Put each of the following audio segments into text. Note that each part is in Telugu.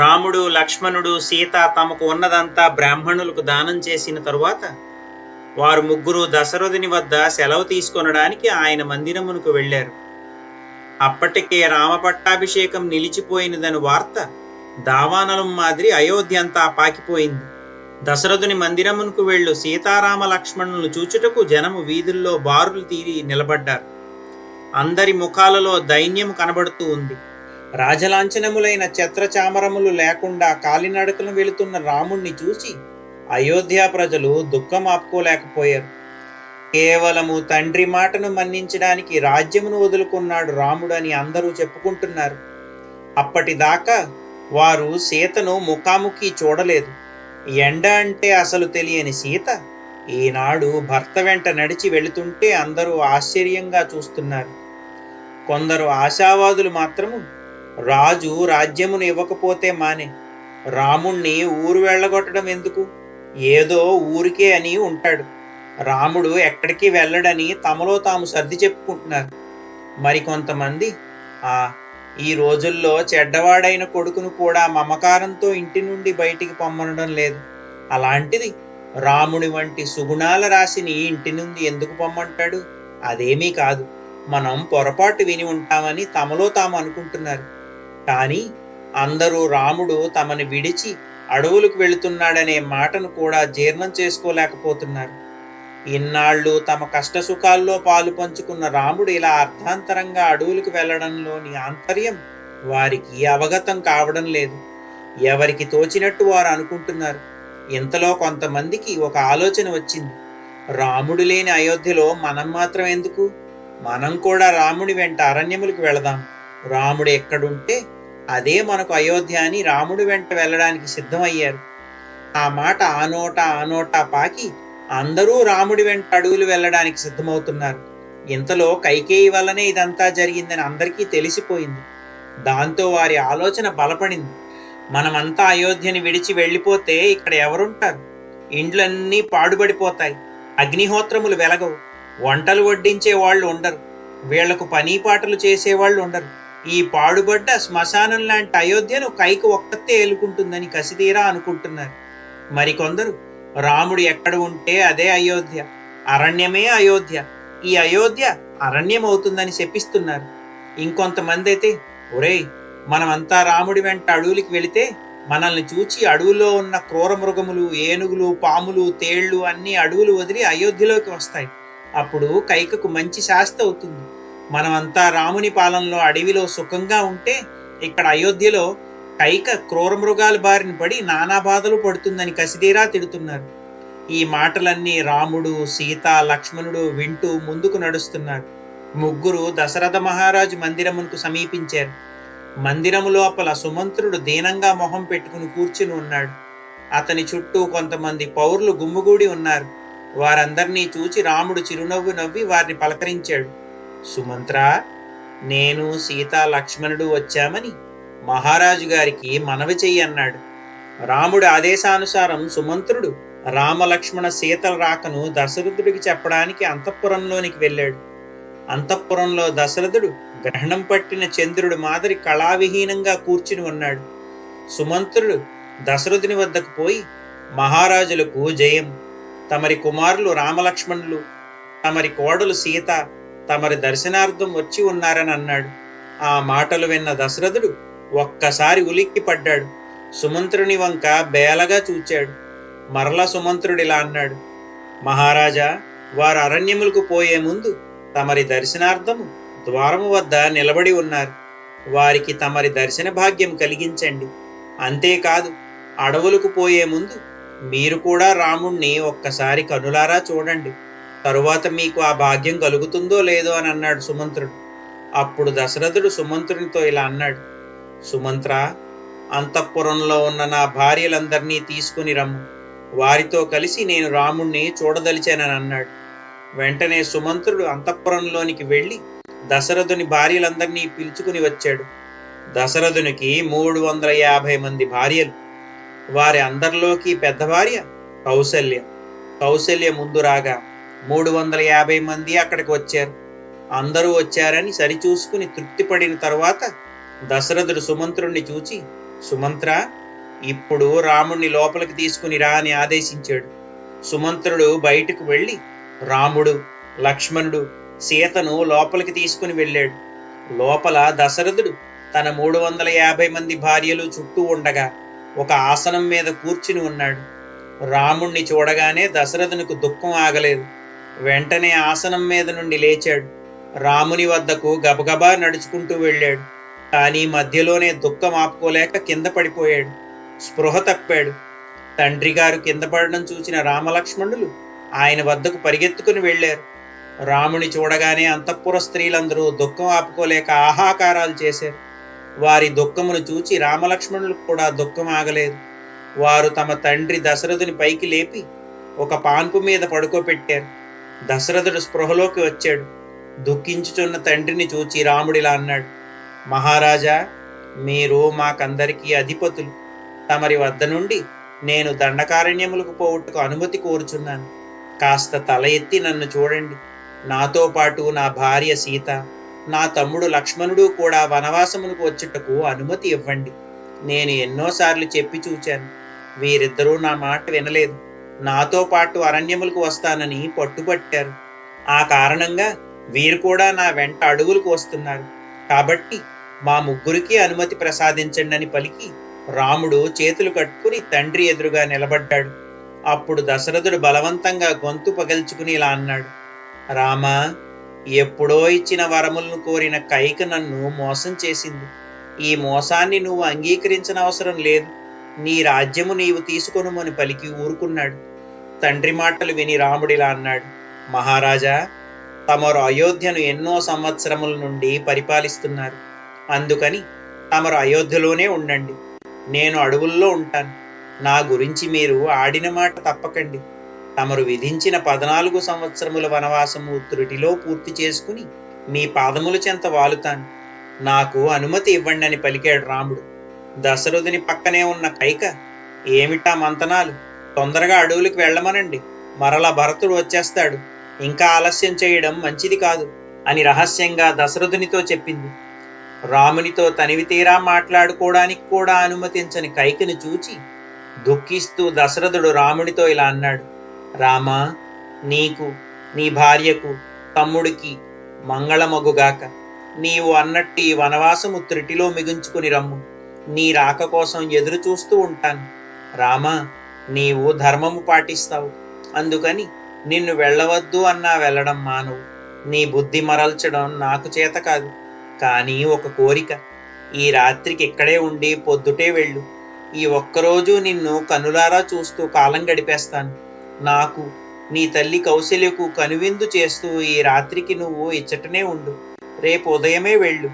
రాముడు లక్ష్మణుడు సీత తమకు ఉన్నదంతా బ్రాహ్మణులకు దానం చేసిన తరువాత వారు ముగ్గురు దశరథుని వద్ద సెలవు తీసుకొనడానికి ఆయన మందిరమునకు వెళ్ళారు. అప్పటికే రామపట్టాభిషేకం నిలిచిపోయినదని వార్త దావానలం మాదిరి అయోధ్య అంతా పాకిపోయింది. దశరథుని మందిరమునకు వెళ్ళు సీతారామ లక్ష్మణులను చూచుటకు జనము వీధుల్లో బారులు తీరి నిలబడ్డారు. అందరి ముఖాలలో దైన్యం కనబడుతూ ఉంది. రాజలాంఛనములైన ఛత్రచామరములు లేకుండా కాలినడకను వెళుతున్న రాముణ్ణి చూసి అయోధ్య ప్రజలు దుఃఖం ఆపుకోలేకపోయారు. కేవలము తండ్రి మాటను మన్నించడానికి రాజ్యమును వదులుకున్నాడు రాముడు అని అందరూ చెప్పుకుంటున్నారు. అప్పటిదాకా వారు సీతను ముఖాముఖి చూడలేదు. ఎండ అంటే అసలు తెలియని సీత ఈనాడు భర్త వెంట నడిచి వెళుతుంటే అందరూ ఆశ్చర్యంగా చూస్తున్నారు. కొందరు ఆశావాదులు మాత్రము రాజు రాజ్యమును ఇవ్వకపోతే మానే. రాముణ్ణి ఊరు వెళ్ళగొట్టడం ఎందుకు? ఏదో ఊరికే అని ఉంటాడు. రాముడు ఎక్కడికి వెళ్ళడని తమలో తాము సర్ది చెప్పుకుంటున్నారు. మరికొంతమంది ఆ ఈ రోజుల్లో చెడ్డవాడైన కొడుకును కూడా మమకారంతో ఇంటి నుండి బయటికి పొమ్మనడం లేదు. అలాంటిది రాముడి వంటి సుగుణాల రాశిని ఇంటి నుండి ఎందుకు పొమ్మంటాడు? అదేమీ కాదు. మనం పొరపాటు విని ఉంటామని తమలో తాము అనుకుంటున్నారు. కానీ అందరూ రాముడు తమని విడిచి అడవులకు వెళుతున్నాడనే మాటను కూడా జీర్ణం చేసుకోలేకపోతున్నారు. ఇన్నాళ్ళు తమ కష్టసుఖాల్లో పాలు పంచుకున్న రాముడు ఇలా అర్ధాంతరంగా అడవులకు వెళ్ళడంలోని ఆంతర్యం వారికి అవగతం కావడం లేదు. ఎవరికి తోచినట్టు వారు అనుకుంటున్నారు. ఇంతలో కొంతమందికి ఒక ఆలోచన వచ్చింది. రాముడు లేని అయోధ్యలో మనం మాత్రం ఎందుకు? మనం కూడా రాముడి వెంట అరణ్యములకు వెళదాం. రాముడు ఎక్కడుంటే అదే మనకు అయోధ్య అని రాముడి వెంట వెళ్ళడానికి సిద్ధమయ్యారు. ఆ మాట ఆ నోట ఆ నోట పాకి అందరూ రాముడి వెంట అడుగులు వెళ్ళడానికి సిద్ధమవుతున్నారు. ఇంతలో కైకేయి వల్లనే ఇదంతా జరిగిందని అందరికీ తెలిసిపోయింది. దాంతో వారి ఆలోచన బలపడింది. మనమంతా అయోధ్యని విడిచి వెళ్ళిపోతే ఇక్కడ ఎవరుంటారు? ఇండ్లన్నీ పాడుబడిపోతాయి. అగ్నిహోత్రములు వెలగవు. వంటలు వడ్డించే వాళ్ళు ఉండరు. వీళ్ళకు పని పాటలు చేసేవాళ్ళు ఉండరు. ఈ పాడుబడ్డ శ్మశానం లాంటి అయోధ్యను కైకి ఒక్కతే ఏలుకుంటుందని కసితీరా అనుకుంటున్నారు. మరికొందరు రాముడు ఎక్కడ ఉంటే అదే అయోధ్య అరణ్యమే అయోధ్య ఈ అయోధ్య అరణ్యం అవుతుందని శపిస్తున్నారు. ఇంకొంతమంది అయితే ఒరేయ్ మనమంతా రాముడి వెంట అడవులకి వెళితే మనల్ని చూచి అడవుల్లో ఉన్న క్రూర మృగములు ఏనుగులు పాములు తేళ్ళు అన్ని అడవులు వదిలి అయోధ్యలోకి వస్తాయి. అప్పుడు కైకకు మంచి శాస్తి అవుతుంది. మనమంతా రాముని పాలనలో అడవిలో సుఖంగా ఉంటే ఇక్కడ అయోధ్యలో కైక క్రూర మృగాల బారిన పడి నానా బాధలు పడుతుందని కసిదీరా తిడుతున్నారు. ఈ మాటలన్నీ రాముడు సీత లక్ష్మణుడు వింటూ ముందుకు నడుస్తున్నారు. ముగ్గురు దశరథ మహారాజు మందిరమునకు సమీపించారు. మందిరము లోపల సుమంత్రుడు దీనంగా మొహం పెట్టుకుని కూర్చుని ఉన్నాడు. అతని చుట్టూ కొంతమంది పౌరులు గుమ్ముగూడి ఉన్నారు. వారందరినీ చూచి రాముడు చిరునవ్వు నవ్వి వారిని పలకరించాడు. సుమంత్ర నేను సీత లక్ష్మణుడు వచ్చామని మహారాజు గారికి మనవి చెయ్యి అన్నాడు. రాముడి ఆదేశానుసారం సుమంత్రుడు రామలక్ష్మణ సీతల రాకను దశరథుడికి చెప్పడానికి అంతఃపురంలోనికి వెళ్ళాడు. అంతఃపురంలో దశరథుడు గ్రహణం పట్టిన చంద్రుడు మాదిరి కళావిహీనంగా కూర్చుని ఉన్నాడు. సుమంత్రుడు దశరథుని వద్దకు పోయి మహారాజులకు జయం. తమరి కుమారులు రామలక్ష్మణులు తమరి కోడలు సీత తమరి దర్శనార్థం వచ్చి ఉన్నారని అన్నాడు. ఆ మాటలు విన్న దశరథుడు ఒక్కసారి ఉలిక్కి పడ్డాడు. సుమంత్రుని వంక బేలగా చూచాడు. మరల సుమంత్రుడిలా అన్నాడు. మహారాజా వారు అరణ్యములకు పోయే ముందు తమరి దర్శనార్థము ద్వారము వద్ద నిలబడి ఉన్నారు. వారికి తమరి దర్శన భాగ్యం కలిగించండి. అంతేకాదు అడవులకు పోయే ముందు మీరు కూడా రాముణ్ణి ఒక్కసారి కనులారా చూడండి. తరువాత మీకు ఆ భాగ్యం కలుగుతుందో లేదో అని అన్నాడు సుమంత్రుడు. అప్పుడు దశరథుడు సుమంత్రునితో ఇలా అన్నాడు సుమంత్ర అంతఃపురంలో ఉన్న నా భార్యలందరినీ తీసుకుని రమ్ము. వారితో కలిసి నేను రాముణ్ణి చూడదలిచానని అన్నాడు. వెంటనే సుమంత్రుడు అంతఃపురంలోనికి వెళ్ళి దశరథుని భార్యలందరినీ పిలుచుకుని వచ్చాడు. దశరథునికి మూడు వందల యాభై మంది భార్యలు. వారి అందరిలోకి పెద్ద భార్య కౌశల్య కౌశల్య ముందు రాగా మూడు వందల యాభై మంది అక్కడికి వచ్చారు. అందరూ వచ్చారని సరిచూసుకుని తృప్తిపడిన తర్వాత దశరథుడు సుమంత్రుణ్ణి చూచి సుమంత్ర ఇప్పుడు రాముణ్ణి లోపలికి తీసుకుని రా అని ఆదేశించాడు. సుమంత్రుడు బయటకు వెళ్ళి రాముడు లక్ష్మణుడు సీతను లోపలికి తీసుకుని వెళ్ళాడు. లోపల దశరథుడు తన మూడు వందల యాభై మంది భార్యలు చుట్టూ ఉండగా ఒక ఆసనం మీద కూర్చుని ఉన్నాడు. రాముణ్ణి చూడగానే దశరథునికి దుఃఖం ఆగలేదు. వెంటనే ఆసనం మీద నుండి లేచాడు. రాముని వద్దకు గబగబా నడుచుకుంటూ వెళ్ళాడు. కానీ మధ్యలోనే దుఃఖం ఆపుకోలేక కింద పడిపోయాడు. స్పృహ తప్పాడు. తండ్రి గారు కింద పడడం చూసిన రామలక్ష్మణులు ఆయన వద్దకు పరిగెత్తుకుని వెళ్ళారు. రాముని చూడగానే అంతఃపుర స్త్రీలందరూ దుఃఖం ఆపుకోలేక ఆహాకారాలు చేశారు. వారి దుఃఖమును చూచి రామలక్ష్మణులకు కూడా దుఃఖం ఆగలేదు. వారు తమ తండ్రి దశరథుని పైకి లేపి ఒక పాన్పు మీద పడుకోబెట్టారు. దశరథుడు స్పృహలోకి వచ్చాడు. దుఃఖించుచున్న తండ్రిని చూచి రాముడిలా అన్నాడు మహారాజా మీరు మాకందరికీ అధిపతులు. తమరి వద్ద నుండి నేను దండకారణ్యములకు పోవుటకు అనుమతి కోరుచున్నాను. కాస్త తల ఎత్తి నన్ను చూడండి. నాతో పాటు నా భార్య సీత నా తమ్ముడు లక్ష్మణుడు కూడా వనవాసమునకు వచ్చుటకు అనుమతి ఇవ్వండి. నేను ఎన్నోసార్లు చెప్పి చూచాను. వీరిద్దరూ నా మాట వినలేదు. నాతో పాటు అరణ్యములకు వస్తానని పట్టుబట్టారు. ఆ కారణంగా వీరు కూడా నా వెంట అడుగులకు వస్తున్నారు. కాబట్టి మా ముగ్గురికి అనుమతి ప్రసాదించండి అని పలికి రాముడు చేతులు కట్టుకుని తండ్రి ఎదురుగా నిలబడ్డాడు. అప్పుడు దశరథుడు బలవంతంగా గొంతు పగల్చుకుని ఇలా అన్నాడు. రామా ఎప్పుడో ఇచ్చిన వరములను కోరిన కైక నన్ను మోసం చేసింది. ఈ మోసాన్ని నువ్వు అంగీకరించిన అవసరం లేదు. నీ రాజ్యము నీవు తీసుకొనుమని పలికి ఊరుకున్నాడు. తండ్రి మాటలు విని రాముడిలా అన్నాడు మహారాజా తమరు అయోధ్యను ఎన్నో సంవత్సరముల నుండి పరిపాలిస్తున్నారు. అందుకని తమరు అయోధ్యలోనే ఉండండి. నేను అడవుల్లో ఉంటాను. నా గురించి మీరు ఆడిన మాట తప్పకండి. తమరు విధించిన పద్నాలుగు సంవత్సరముల వనవాసము త్రుటిలో పూర్తి చేసుకుని మీ పాదముల చెంత వాలుతాను. నాకు అనుమతి ఇవ్వండి అని పలికాడు రాముడు. దశరథుని పక్కనే ఉన్న కైక ఏమిటా మంతనాలు? తొందరగా అడవులకు వెళ్ళమనండి. మరలా భరతుడు వచ్చేస్తాడు. ఇంకా ఆలస్యం చేయడం మంచిది కాదు అని రహస్యంగా దశరథునితో చెప్పింది. రామునితో తనివి తీరా మాట్లాడుకోవడానికి కూడా అనుమతించని కైకిని చూచి దుఃఖిస్తూ దశరథుడు రామునితో ఇలా అన్నాడు. రామా నీకు నీ భార్యకు తమ్ముడికి మంగళమగుగాక నీవు అన్నట్టు ఈ వనవాసము త్రిటిలో మిగుంచుకుని రమ్ము. నీ రాక కోసం ఎదురు చూస్తూ ఉంటాను. రామా నీవు ధర్మము పాటిస్తావు. అందుకని నిన్ను వెళ్ళవద్దు అన్నా వెళ్ళడం మానవు. నీ బుద్ధి మరల్చడం నాకు చేత కాదు. కానీ ఒక కోరిక. ఈ రాత్రికి ఇక్కడే ఉండి పొద్దుటే వెళ్ళు. ఈ ఒక్కరోజు నిన్ను కనులారా చూస్తూ కాలం గడిపేస్తాను. నాకు నీ తల్లి కౌశల్యకు కనువిందు చేస్తూ ఈ రాత్రికి నువ్వు ఇచ్చటనే ఉండు. రేపు ఉదయమే వెళ్ళు.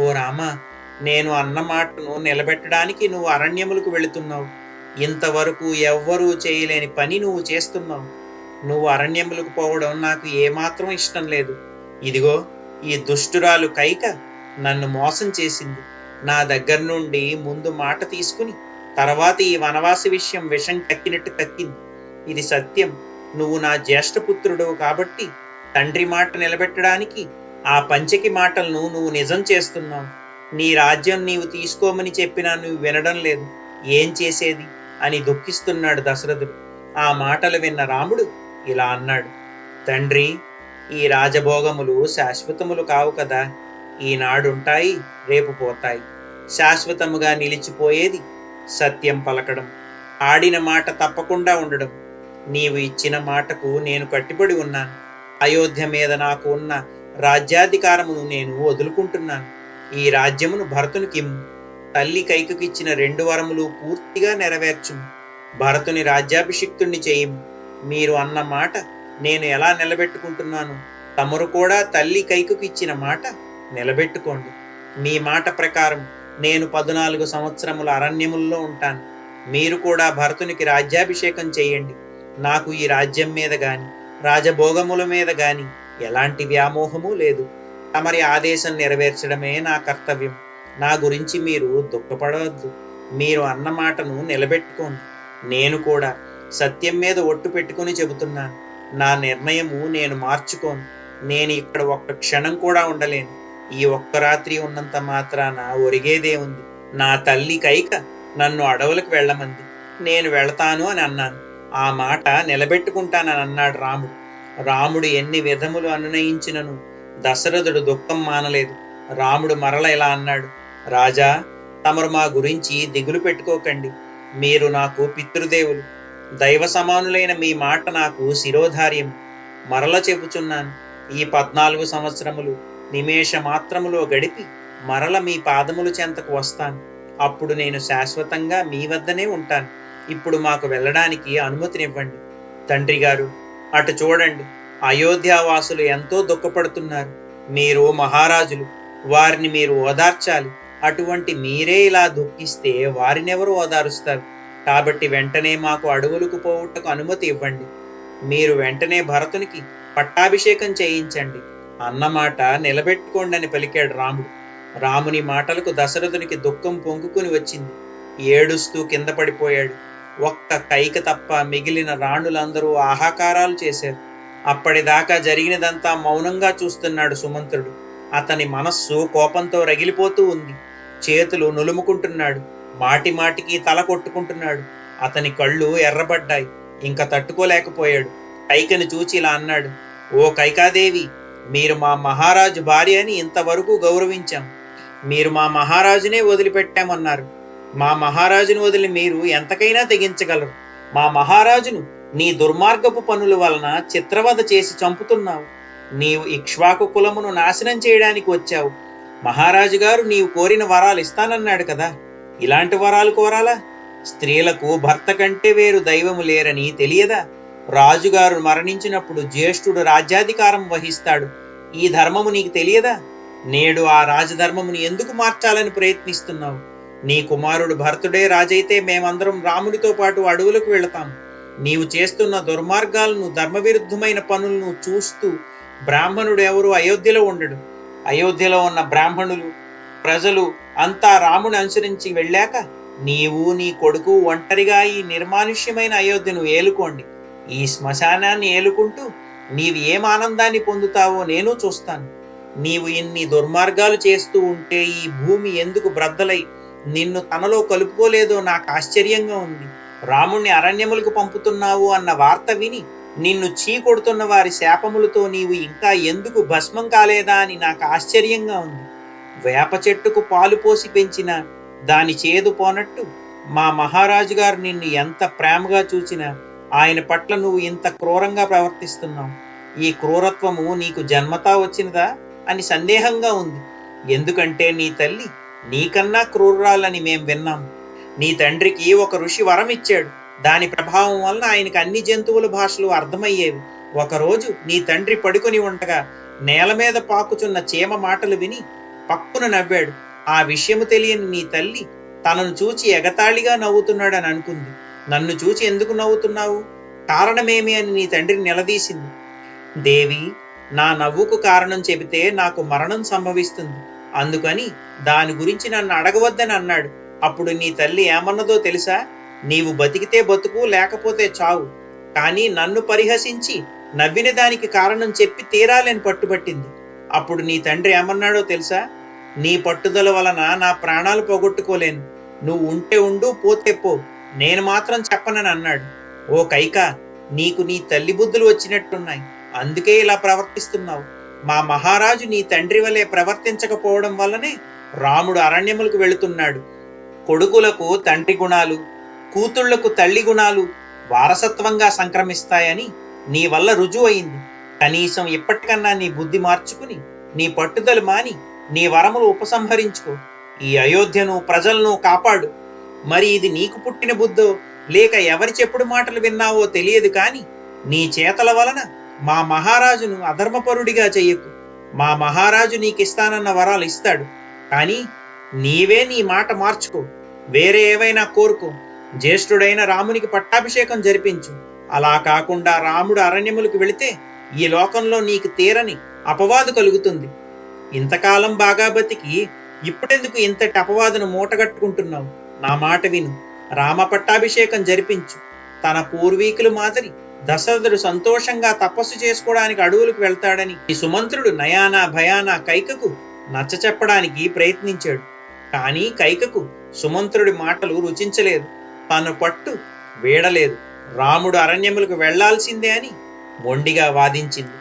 ఓ రామా నేను అన్న మాటను నిలబెట్టడానికి నువ్వు అరణ్యములకు వెళుతున్నావు. ఇంతవరకు ఎవ్వరూ చేయలేని పని నువ్వు చేస్తున్నావు. నువ్వు అరణ్యములకు పోవడం నాకు ఏమాత్రం ఇష్టం లేదు. ఇదిగో ఈ దుష్టురాలు కైక నన్ను మోసం చేసింది. నా దగ్గర నుండి ముందు మాట తీసుకుని తర్వాత ఈ వనవాసి విషయం విషం కక్కినట్టు కక్కింది. ఇది సత్యం. నువ్వు నా జ్యేష్ఠపుత్రుడవు కాబట్టి తండ్రి మాట నిలబెట్టడానికి ఆ పంచకి మాటలను నువ్వు నిజం చేస్తున్నావు. నీ రాజ్యం నీవు తీసుకోమని చెప్పినా నువ్వు వినడం లేదు. ఏం చేసేది? అని దుఃఖిస్తున్నాడు దశరథుడు. ఆ మాటలు విన్న రాముడు ఇలా అన్నాడు తండ్రి ఈ రాజభోగములు శాశ్వతములు కావు కదా. ఈనాడుంటాయి రేపు పోతాయి. శాశ్వతముగా నిలిచిపోయేది సత్యం పలకడం. ఆడిన మాట తప్పకుండా ఉండడం. నీవు ఇచ్చిన మాటకు నేను కట్టుబడి ఉన్నాను. అయోధ్య మీద నాకు ఉన్న రాజ్యాధికారమును నేను వదులుకుంటున్నాను. ఈ రాజ్యమును భరతునికిమ్ము. తల్లి కైకకిచ్చిన రెండు వరములు పూర్తిగా నెరవేర్చుము భరతుని రాజ్యాభిషిక్తుణ్ణి చేయము. మీరు అన్న మాట నేను ఎలా నిలబెట్టుకుంటున్నాను? తమరు కూడా తల్లి కైకుకి ఇచ్చిన మాట నిలబెట్టుకోండి. మీ మాట ప్రకారం నేను పద్నాలుగు సంవత్సరముల అరణ్యముల్లో ఉంటాను. మీరు కూడా భరతునికి రాజ్యాభిషేకం చేయండి. నాకు ఈ రాజ్యం మీద గాని రాజభోగముల మీద గాని ఎలాంటి వ్యామోహము లేదు. తమరి ఆదేశం నెరవేర్చడమే నా కర్తవ్యం. నా గురించి మీరు దుఃఖపడవద్దు. మీరు అన్న మాటను నిలబెట్టుకోండి. నేను కూడా సత్యం మీద ఒట్టు పెట్టుకుని చెబుతున్నాను నా నిర్ణయము నేను మార్చుకోను. నేను ఇక్కడ ఒక్క క్షణం కూడా ఉండలేను. ఈ ఒక్క రాత్రి ఉన్నంత మాత్రాన ఒరిగేదే ఉంది. నా తల్లి కైక నన్ను అడవులకు వెళ్ళమంది. నేను వెళతాను అని అన్నాను. ఆ మాట నిలబెట్టుకుంటానని అన్నాడు రాముడు. రాముడు ఎన్ని విధములు అనునయించినను. దశరథుడు దుఃఖం మానలేదు. రాముడు మరల ఇలా అన్నాడు. రాజా తమరు మా గురించి దిగులు పెట్టుకోకండి. మీరు నాకు పితృదేవులు. దైవ సమానులైన మీ మాట నాకు శిరోధార్యం. మరల చెబుచున్నాను ఈ పద్నాలుగు సంవత్సరములు నిమేష మాత్రములో గడిపి మరల మీ పాదములు చెంతకు వస్తాను. అప్పుడు నేను శాశ్వతంగా మీ వద్దనే ఉంటాను. ఇప్పుడు మాకు వెళ్ళడానికి అనుమతినివ్వండి. తండ్రి గారు అటు చూడండి. అయోధ్యావాసులు ఎంతో దుఃఖపడుతున్నారు. మీరు మహారాజులు. వారిని మీరు ఓదార్చాలి. అటువంటి మీరే ఇలా దుఃఖిస్తే వారినెవరు ఓదారుస్తారు? కాబట్టి వెంటనే మాకు అడవులకు పోవుటకు అనుమతి ఇవ్వండి. మీరు వెంటనే భరతునికి పట్టాభిషేకం చేయించండి. అన్నమాట నిలబెట్టుకోండి అని పలికాడు రాముడు. రాముని మాటలకు దశరథునికి దుఃఖం పొంగుకుని వచ్చింది. ఏడుస్తూ కింద పడిపోయాడు. ఒక్క కైక తప్ప మిగిలిన రాణులందరూ ఆహాకారాలు చేశారు. అప్పటిదాకా జరిగినదంతా మౌనంగా చూస్తున్నాడు సుమంత్రుడు. అతని మనస్సు కోపంతో రగిలిపోతూ ఉంది. చేతులు నులుముకుంటున్నాడు మాటి మాటికి తల కొట్టుకుంటున్నాడు. అతని కళ్ళు ఎర్రబడ్డాయి ఇంకా తట్టుకోలేకపోయాడు. కైకని చూచి ఇలా అన్నాడు ఓ కైకాదేవి మీరు మా మహారాజు భార్య అని ఇంతవరకు గౌరవించాం. మీరు మా మహారాజునే వదిలిపెట్టామన్నారు. మా మహారాజును వదిలి మీరు ఎంతకైనా తెగించగలరు. మా మహారాజును నీ దుర్మార్గపు పనుల వలన చిత్రవద చేసి చంపుతున్నావు. నీవు ఇక్ష్వాకు కులమును నాశనం చేయడానికి వచ్చావు. మహారాజు గారు నీవు కోరిన వరాలు ఇస్తానన్నాడు కదా. ఇలాంటి వరాలు కోరాలా? స్త్రీలకు భర్త కంటే వేరు దైవము లేరని తెలియదా? రాజుగారు మరణించినప్పుడు జ్యేష్ఠుడు రాజ్యాధికారం వహిస్తాడు. ఈ ధర్మము నీకు తెలియదా? నేడు ఆ రాజధర్మముని ఎందుకు మార్చాలని ప్రయత్నిస్తున్నావు? నీ కుమారుడు భర్తుడే రాజైతే మేమందరం రాముడితో పాటు అడవులకు వెళతాం. నీవు చేస్తున్న దుర్మార్గాలను ధర్మవిరుద్ధమైన పనులను చూస్తూ బ్రాహ్మణుడు ఎవరు అయోధ్యలో ఉండడు. అయోధ్యలో ఉన్న బ్రాహ్మణులు ప్రజలు అంతా రాముని అనుసరించి వెళ్ళాక నీవు నీ కొడుకు ఒంటరిగా ఈ నిర్మానుష్యమైన అయోధ్యను ఏలుకోండి. ఈ శ్మశానాన్ని ఏలుకుంటూ నీవు ఏం ఆనందాన్ని పొందుతావో నేను చూస్తాను. నీవు ఇన్ని దుర్మార్గాలు చేస్తూ ఉంటే ఈ భూమి ఎందుకు బ్రద్దలై నిన్ను తనలో కలుపుకోలేదో నాకు ఆశ్చర్యంగా ఉంది. రాముణ్ణి అరణ్యములకు పంపుతున్నావు అన్న వార్త విని నిన్ను చీకొడుతున్న వారి శాపములతో నీవు ఇంకా ఎందుకు భస్మం కాలేదా అని నాకు ఆశ్చర్యంగా ఉంది. వేప చెట్టుకు పాలు పోసి పెంచిన దాని చేదు పోనట్టు మా మహారాజు గారు నిన్ను ఎంత ప్రేమగా చూచినా ఆయన పట్ల నువ్వు ఇంత క్రూరంగా ప్రవర్తిస్తున్నావు. ఈ క్రూరత్వము నీకు జన్మతా వచ్చినదా అని సందేహంగా ఉంది. ఎందుకంటే నీ తల్లి నీకన్నా క్రూరాలని మేం విన్నాం. నీ తండ్రికి ఒక ఋషి వరం ఇచ్చాడు దాని ప్రభావం వలన ఆయనకు అన్ని జంతువుల భాషలు అర్థమయ్యేవి. ఒకరోజు నీ తండ్రి పడుకొని ఉండగా నేల మీద పాకుచున్న చీమ మాటలు విని పక్కున నవ్వాడు. ఆ విషయము తెలియని నీ తల్లి తనను చూచి ఎగతాళిగా నవ్వుతున్నాడని అనుకుంది. నన్ను చూచి ఎందుకు నవ్వుతున్నావు? కారణమేమి అని నీ తండ్రిని నిలదీసింది. దేవి నా నవ్వుకు కారణం చెబితే నాకు మరణం సంభవిస్తుంది. అందుకని దాని గురించి నన్ను అడగవద్దని అన్నాడు. అప్పుడు నీ తల్లి ఏమన్నదో తెలుసా? నీవు బతికితే బతుకు లేకపోతే చావు. కానీ నన్ను పరిహసించి నవ్విన దానికి కారణం చెప్పి తీరాలని పట్టుబట్టింది. అప్పుడు నీ తండ్రి ఏమన్నాడో తెలుసా? నీ పట్టుదల వలన నా ప్రాణాలు పోగొట్టుకోలేను. నువ్వు ఉంటే ఉండు పోతే పో. నేను మాత్రం చెప్పనని అన్నాడు. ఓ కైక నీకు నీ తల్లి బుద్ధులు వచ్చినట్టున్నాయి. అందుకే ఇలా ప్రవర్తిస్తున్నావు. మా మహారాజు నీ తండ్రి వలె ప్రవర్తించకపోవడం వల్లనే రాముడు అరణ్యములకు వెళుతున్నాడు. కొడుకులకు తండ్రి గుణాలు కూతుళ్ళకు తల్లి గుణాలు వారసత్వంగా సంక్రమిస్తాయని నీ వల్ల రుజువయింది. కనీసం ఇప్పటికన్నా నీ బుద్ధి మార్చుకుని నీ పట్టుదల మాని నీ వరములు ఉపసంహరించుకో. ఈ అయోధ్యను ప్రజలను కాపాడు. మరి ఇది నీకు పుట్టిన బుద్ధో లేక ఎవరి చెప్పుడు మాటలు విన్నావో తెలియదు కాని నీ చేతల వలన మా మహారాజును అధర్మపరుడిగా చెయ్యకు మా మహారాజు నీకిస్తానన్న వరాలు ఇస్తాడు. కానీ నీవే నీ మాట మార్చుకో. వేరే ఏవైనా కోరుకో. జ్యేష్ఠుడైన రామునికి పట్టాభిషేకం జరిపించు. అలా కాకుండా రాముడు అరణ్యములకు వెళితే ఈ లోకంలో నీకు తీరని అపవాదు కలుగుతుంది. ఇంతకాలం బాగా బతికి ఇప్పుడెందుకు ఇంతటి అపవాదును మూటగట్టుకుంటున్నావు? నా మాట విను. రామ పట్టాభిషేకం జరిపించు. తన పూర్వీకులు మాదిరి దశరథుడు సంతోషంగా తపస్సు చేసుకోవడానికి అడవులకు వెళ్తాడని ఈ సుమంత్రుడు నయానా భయానా కైకకు నచ్చ చెప్పడానికి ప్రయత్నించాడు. కానీ కైకకు సుమంత్రుడి మాటలు రుచించలేదు. తన పట్టు వీడలేదు. రాముడు అరణ్యములకు వెళ్ళాల్సిందే అని మొండిగా వాదించింది.